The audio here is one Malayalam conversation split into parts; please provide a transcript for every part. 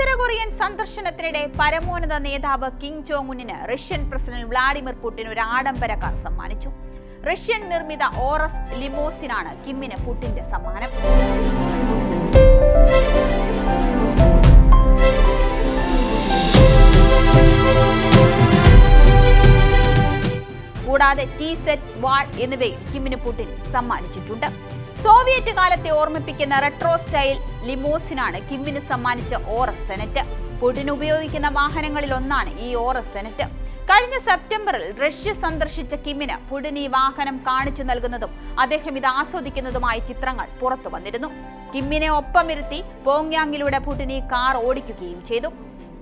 ഉത്തര കൊറിയൻ സന്ദർശനത്തിനിടെ പരമോന്നത നേതാവ് കിം ജോങ് ഉന്നിന് റഷ്യൻ പ്രസിഡന്റ് വ്ളാഡിമിർ പുടിൻ ഒരു ആഡംബര കാർ സമ്മാനിച്ചു. റഷ്യൻ നിർമ്മിത ഓറസ് ലിമോസിനാണ് കിമ്മിന് പുടിന്റെ സമ്മാനം. കൂടാതെ ടി സെറ്റ് വാൾ എന്നിവയും കിമ്മിന് പുടിൻ സമ്മാനിച്ചിട്ടുണ്ട്. സോവിയറ്റ് കാലത്തെ ഓർമ്മിപ്പിക്കുന്ന റെട്രോ സ്റ്റൈൽ ലിമോസിനാണ് കിമ്മിന് സമ്മാനിച്ച ഓറസ് സെനറ്റ്. പുടിൻ ഉപയോഗിക്കുന്ന വാഹനങ്ങളിൽ ഒന്നാണ് ഈ ഓറസ് സെനറ്റ്. കഴിഞ്ഞ സെപ്റ്റംബറിൽ റഷ്യ സന്ദർശിച്ച കിമ്മിന് പുടിൻ ഈ വാഹനം കാണിച്ചു നൽകുന്നതും അദ്ദേഹം ഇത് ആസ്വദിക്കുന്നതുമായ ചിത്രങ്ങൾ പുറത്തു വന്നിരുന്നു. കിമ്മിനെ ഒപ്പമിരുത്തി പോങ്യാങ്ങിലൂടെ പുടിൻ ഈ കാർ ഓടിക്കുകയും ചെയ്തു.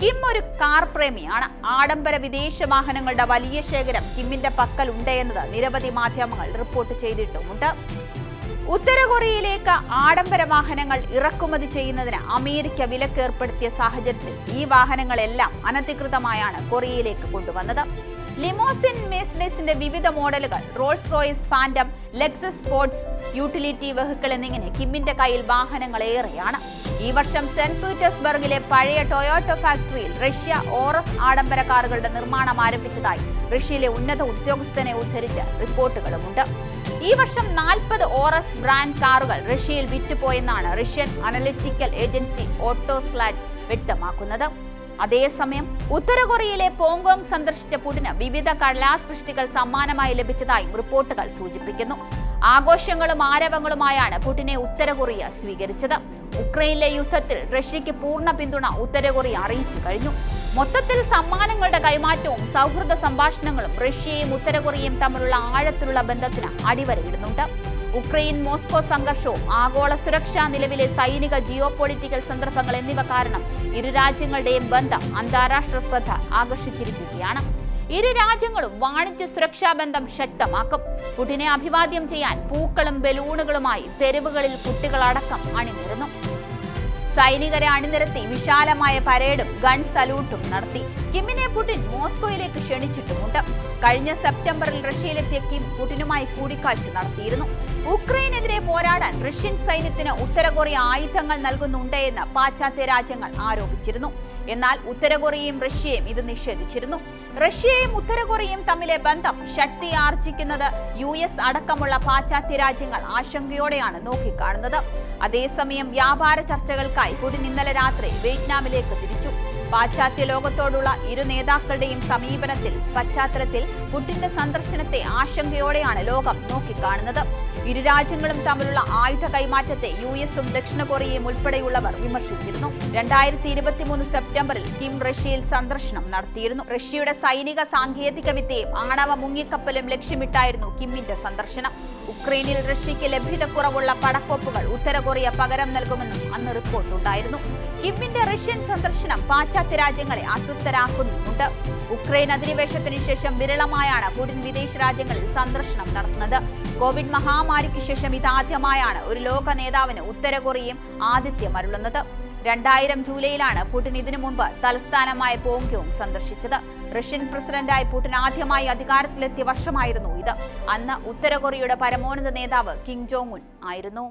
കിം ഒരു കാർ പ്രേമിയാണ്. ആഡംബര വിദേശ വാഹനങ്ങളുടെ വലിയ ശേഖരം കിമ്മിന്റെ പക്കൽ ഉണ്ട് എന്നത് നിരവധി മാധ്യമങ്ങൾ റിപ്പോർട്ട് ചെയ്തിട്ടുമുണ്ട്. ഉത്തര കൊറിയയിലേക്ക് ആഡംബര വാഹനങ്ങൾ ഇറക്കുമതി ചെയ്യുന്നതിന് അമേരിക്ക വിലക്കേർപ്പെടുത്തിയ സാഹചര്യത്തിൽ ഈ വാഹനങ്ങളെല്ലാം അനധികൃതമായാണ് കൊറിയയിലേക്ക് കൊണ്ടുവന്നത്. ലിമോസിൻ മേസ്ഡേസിന്റെ വിവിധ മോഡലുകൾ Rolls Royce Phantom Lexus sports utility vehicle എന്നിങ്ങനെ കിമ്മിന്റെ കയ്യിൽ വാഹനങ്ങൾ ഏറെയാണ് ഈ വർഷം സെന്റ് പീറ്റേഴ്സ്ബർഗിലെ പഴയ ടൊയോട്ടോ ഫാക്ടറിയിൽ റഷ്യ ഓറസ് ആഡംബര കാറുകളുടെ നിർമ്മാണം ആരംഭിച്ചതായി റഷ്യയിലെ ഉന്നത ഉദ്യോഗസ്ഥനെ ഉദ്ധരിച്ച് റിപ്പോർട്ടുകളുമുണ്ട്. ഈ വർഷം നാൽപ്പത് ഓറസ് ബ്രാൻഡ് കാറുകൾ റഷ്യയിൽ വിറ്റുപോയെന്നാണ് റഷ്യൻ അനലിറ്റിക്കൽ ഏജൻസി ഓട്ടോസ്ലാറ്റ് വ്യക്തമാക്കുന്നത്. അതേസമയം ഉത്തര കൊറിയയിലെ പോങ്കോങ് സന്ദർശിച്ച പുടിന് വിവിധ കലാസൃഷ്ടികൾ സമ്മാനമായി ലഭിച്ചതായും റിപ്പോർട്ടുകൾ സൂചിപ്പിക്കുന്നു. ആഘോഷങ്ങളും ആരവങ്ങളുമായാണ് പുടിനെ ഉത്തര കൊറിയ സ്വീകരിച്ചത്. ഉക്രൈനിലെ യുദ്ധത്തിൽ റഷ്യയ്ക്ക് പൂർണ പിന്തുണ ഉത്തര കൊറിയ അറിയിച്ചു കഴിഞ്ഞു. മൊത്തത്തിൽ സമ്മാനങ്ങളുടെ കൈമാറ്റവും സൗഹൃദ സംഭാഷണങ്ങളും റഷ്യയും ഉത്തര കൊറിയയും തമ്മിലുള്ള ആഴത്തിലുള്ള ബന്ധത്തിന് അടിവരയിടുന്നുണ്ട്. ഉക്രൈൻ മോസ്കോ സംഘർഷവും ആഗോള സുരക്ഷാ നിലവിലെ സൈനിക ജിയോ പൊളിറ്റിക്കൽ സന്ദർഭങ്ങൾ എന്നിവ കാരണം ഇരു രാജ്യങ്ങളുടെയും ബന്ധം അന്താരാഷ്ട്ര ശ്രദ്ധ ആകർഷിച്ചിരിക്കുകയാണ്. ഇരു രാജ്യങ്ങളും വാണിജ്യ സുരക്ഷാ ബന്ധം ശക്തമാക്കും. പുടിനെ അഭിവാദ്യം ചെയ്യാൻ പൂക്കളും ബലൂണുകളുമായി തെരുവുകളിൽ കുട്ടികളടക്കം അണിനിരന്നു. സൈനികരെ അണിനിരത്തി വിശാലമായ പരേഡും ഗൺ സല്യൂട്ടും നടത്തി. കിമ്മിനെ പുടിൻ മോസ്കോയിലേക്ക് ക്ഷണിച്ചിട്ടുമുണ്ട്. കഴിഞ്ഞ സെപ്റ്റംബറിൽ റഷ്യയിലെത്തിയ കിം പുടിനുമായി കൂടിക്കാഴ്ച നടത്തിയിരുന്നു. ഉക്രൈനെതിരെ പോരാടാൻ റഷ്യൻ സൈന്യത്തിന് ഉത്തര കൊറിയ ആയുധങ്ങൾ നൽകുന്നുണ്ട് എന്ന് പാശ്ചാത്യ രാജ്യങ്ങൾ ആരോപിച്ചിരുന്നു. എന്നാൽ ഉത്തര കൊറിയയും റഷ്യയും ഇത് നിഷേധിച്ചിരുന്നു. റഷ്യയും ഉത്തര കൊറിയയും തമ്മിലെ ബന്ധം ശക്തി ആർജിക്കുന്നത് യു എസ് അടക്കമുള്ള പാശ്ചാത്യ രാജ്യങ്ങൾ ആശങ്കയോടെയാണ് നോക്കിക്കാണുന്നത്. അതേസമയം വ്യാപാര ചർച്ചകൾക്കായി പുടിൻ ഇന്നലെ രാത്രി വിയറ്റ്നാമിലേക്ക് തിരിച്ചു. പാശ്ചാത്യ ലോകത്തോടുള്ള ഇരു നേതാക്കളുടെയും സമീപനത്തിൽ പശ്ചാത്തലത്തിൽ പുടിന്റെ സന്ദർശനത്തെ ആശങ്കയോടെയാണ് ലോകം നോക്കിക്കാണുന്നത്. ഇരു രാജ്യങ്ങളും തമ്മിലുള്ള ആയുധ കൈമാറ്റത്തെ യു എസും ദക്ഷിണ കൊറിയയും ഉൾപ്പെടെയുള്ളവർ വിമർശിച്ചിരുന്നു. രണ്ടായിരത്തി ഇരുപത്തിമൂന്ന് സെപ്റ്റംബറിൽ കിം റഷ്യയിൽ സന്ദർശനം നടത്തിയിരുന്നു. റഷ്യയുടെ സൈനിക സാങ്കേതിക വിദ്യയും ആണവ മുങ്ങിക്കപ്പലും ലക്ഷ്യമിട്ടായിരുന്നു കിമ്മിന്റെ സന്ദർശനം. ഉക്രൈനിൽ റഷ്യയ്ക്ക് ലഭ്യതക്കുറവുള്ള പടക്കോപ്പുകൾ ഉത്തര കൊറിയ പകരം നൽകുമെന്നും അന്ന് റിപ്പോർട്ടുണ്ടായിരുന്നു കിമ്മിന്റെ റഷ്യൻ സന്ദർശനം പാശ്ചാത്യ രാജ്യങ്ങളെ അസ്വസ്ഥരാക്കുന്നുണ്ട് ഉക്രൈൻ അധിനിവേശത്തിന് ശേഷം വിരളമായാണ് പുടിൻ വിദേശ രാജ്യങ്ങളിൽ സന്ദർശനം നടത്തുന്നത്. കോവിഡ് മഹാമാരിക്ക് ശേഷം ഇതാദ്യമായാണ് ഒരു ലോക നേതാവിന് ഉത്തര കൊറിയയും ആദിത്യം അരുളുന്നത്. രണ്ടായിരം ജൂലൈയിലാണ് പുടിൻ ഇതിനു മുമ്പ് തലസ്ഥാനമായ പോങ്ക്യോങ് സന്ദർശിച്ചത്. റഷ്യൻ പ്രസിഡന്റായി പുടിൻ ആദ്യമായി അധികാരത്തിലെത്തിയ വർഷമായിരുന്നു ഇത്. അന്ന് ഉത്തര കൊറിയയുടെ പരമോന്നത നേതാവ് കിം ജോങ് ഉൻ ആയിരുന്നു.